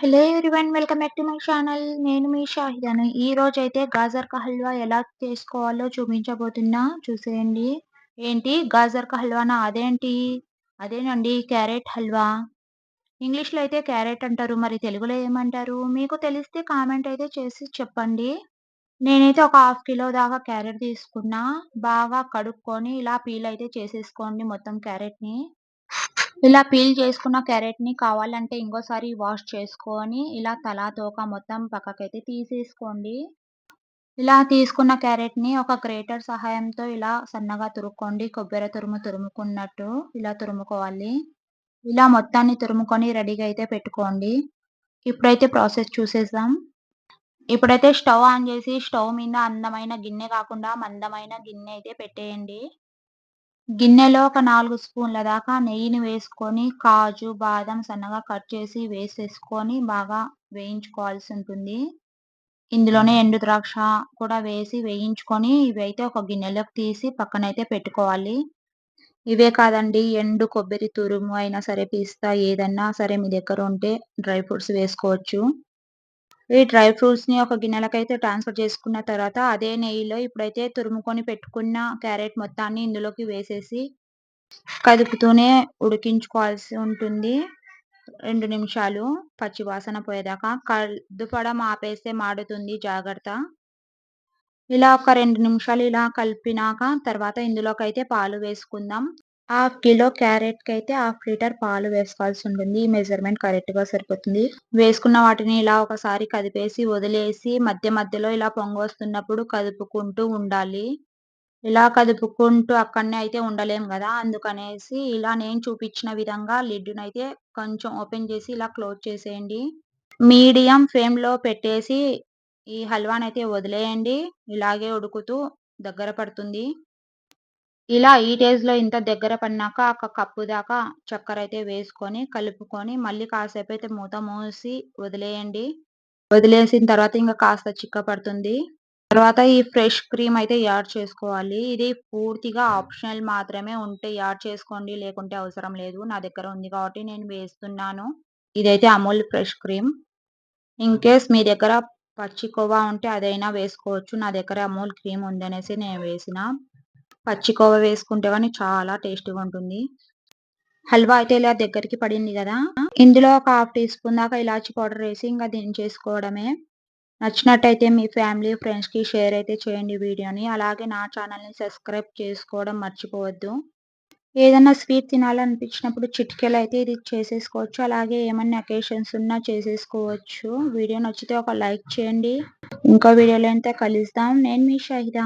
Hello everyone welcome back to my channel నేను మీ షాహిదాను. ఈ రోజు అయితే గాజర్ కా హల్వా ఎలా చేసుకోవాలో చూపించబోతున్నా. చూసేయండి. ఏంటి? గాజర్ కా హల్వానా? అదేంటి? అదేనండి క్యారెట్ హల్వా. ఇంగ్లీష్లో అయితే క్యారెట్ అంటారు మరి తెలుగులో ఏమంటారు? మీకు తెలిస్తే కామెంట్ అయితే చేసి చెప్పండి. నేనైతే ఒక హాఫ్ కిలో దాకా క్యారెట్ తీసుకున్నా. బాగా కడుక్కొని ఇలా పీల్ అయితే చేసేసుకోండి మొత్తం క్యారెట్ని. ఇలా పీల్ చేసుకున్న క్యారెట్ని కావాలంటే ఇంకోసారి వాష్ చేసుకొని ఇలా తలా తోక మొత్తం పక్కకైతే తీసేసుకోండి. ఇలా తీసుకున్న క్యారెట్ని ఒక గ్రేటర్ సహాయంతో ఇలా సన్నగా తురుక్కోండి. కొబ్బరి తురుము తురుముకున్నట్టు ఇలా తురుముకోవాలి. ఇలా మొత్తాన్ని తురుముకొని రెడీగా అయితే పెట్టుకోండి. ఇప్పుడైతే ప్రాసెస్ చూసేద్దాం. ఇప్పుడైతే స్టవ్ ఆన్ చేసి స్టవ్ మీద అందమైన గిన్నె కాకుండా మందమైన గిన్నె అయితే పెట్టేయండి. గిన్నెలో ఒక నాలుగు స్పూన్ల దాకా నెయ్యిని వేసుకొని కాజు బాదం సన్నగా కట్ చేసి వేసేసుకొని బాగా వేయించుకోవాల్సి ఉంటుంది. ఇందులోనే ఎండు ద్రాక్ష కూడా వేసి వేయించుకొని ఇవి అయితే ఒక గిన్నెలోకి తీసి పక్కనైతే పెట్టుకోవాలి. ఇవే కాదండి ఎండు కొబ్బరి తురుము అయినా సరే పిస్తా ఏదన్నా సరే మీ దగ్గర ఉంటే డ్రై ఫ్రూట్స్ వేసుకోవచ్చు. ఈ డ్రై ఫ్రూట్స్ని ఒక గిన్నెలకైతే ట్రాన్స్ఫర్ చేసుకున్న తర్వాత అదే నెయ్యిలో ఇప్పుడైతే తురుముకొని పెట్టుకున్న క్యారెట్ మొత్తాన్ని ఇందులోకి వేసేసి కదుపుతూనే ఉడికించుకోవాల్సి ఉంటుంది. రెండు నిమిషాలు పచ్చి వాసన పోయేదాకా కదుపడం ఆపేస్తే మాడుతుంది జాగ్రత్త. ఇలా ఒక రెండు నిమిషాలు ఇలా కలిపినాక తర్వాత ఇందులోకి అయితే పాలు వేసుకుందాం. హాఫ్ కిలో క్యారెట్కి అయితే హాఫ్ లీటర్ పాలు వేసుకోవాల్సి ఉంటుంది. ఈ మెజర్మెంట్ కరెక్ట్గా సరిపోతుంది. వేసుకున్న వాటిని ఇలా ఒకసారి కదిపేసి వదిలేసి మధ్య మధ్యలో ఇలా పొంగు వస్తున్నప్పుడు కదుపుకుంటూ ఉండాలి. ఇలా కదుపుకుంటూ అక్కడనే అయితే ఉండలేం కదా! అందుకనేసి ఇలా నేను చూపించిన విధంగా లిడ్డును అయితే కొంచెం ఓపెన్ చేసి ఇలా క్లోజ్ చేసేయండి. మీడియం ఫ్లేమ్లో పెట్టేసి ఈ హల్వాని అయితే వదిలేయండి. ఇలాగే ఉడుకుతూ దగ్గర పడుతుంది. ఇలా ఈ లో ఇంత దగ్గర పడినాక ఒక కప్పు దాకా చక్కెర అయితే వేసుకొని కలుపుకొని మళ్ళీ కాసేపు అయితే మూత మూసి వదిలేయండి. వదిలేసిన తర్వాత ఇంకా కాస్త చిక్క పడుతుంది. తర్వాత ఈ ఫ్రెష్ క్రీమ్ అయితే యాడ్ చేసుకోవాలి. ఇది పూర్తిగా ఆప్షనల్ మాత్రమే ఉంటే యాడ్ చేసుకోండి లేకుంటే అవసరం లేదు. నా దగ్గర ఉంది కాబట్టి నేను వేస్తున్నాను. ఇదైతే Amul fresh cream in case మీ దగ్గర పచ్చి కోవా ఉంటే అదైనా వేసుకోవచ్చు. నా దగ్గర అమూల్ క్రీమ్ ఉందనేసి నేను వేసిన. పచ్చికోవ వేసుకుంటే కానీ చాలా టేస్టీగా ఉంటుంది. హల్వా అయితే ఇలా దగ్గరికి పడింది కదా. ఇందులో ఒక హాఫ్ టీ స్పూన్ దాకా ఇలాచి పౌడర్ వేసి ఇంకా దించేసుకోవడమే. నచ్చినట్టయితే మీ ఫ్యామిలీ ఫ్రెండ్స్కి షేర్ అయితే చేయండి వీడియోని. అలాగే నా ఛానల్ని సబ్స్క్రైబ్ చేసుకోవడం మర్చిపోవద్దు. ఏదైనా స్వీట్ తినాలనిపించినప్పుడు చిటికెలు అయితే ఇది చేసేసుకోవచ్చు. అలాగే ఏమన్నా అకేషన్స్ ఉన్నా చేసేసుకోవచ్చు. వీడియో నచ్చితే ఒక లైక్ చేయండి. ఇంకో వీడియోలో అయితే కలుస్తాం నేను మీ షహిదా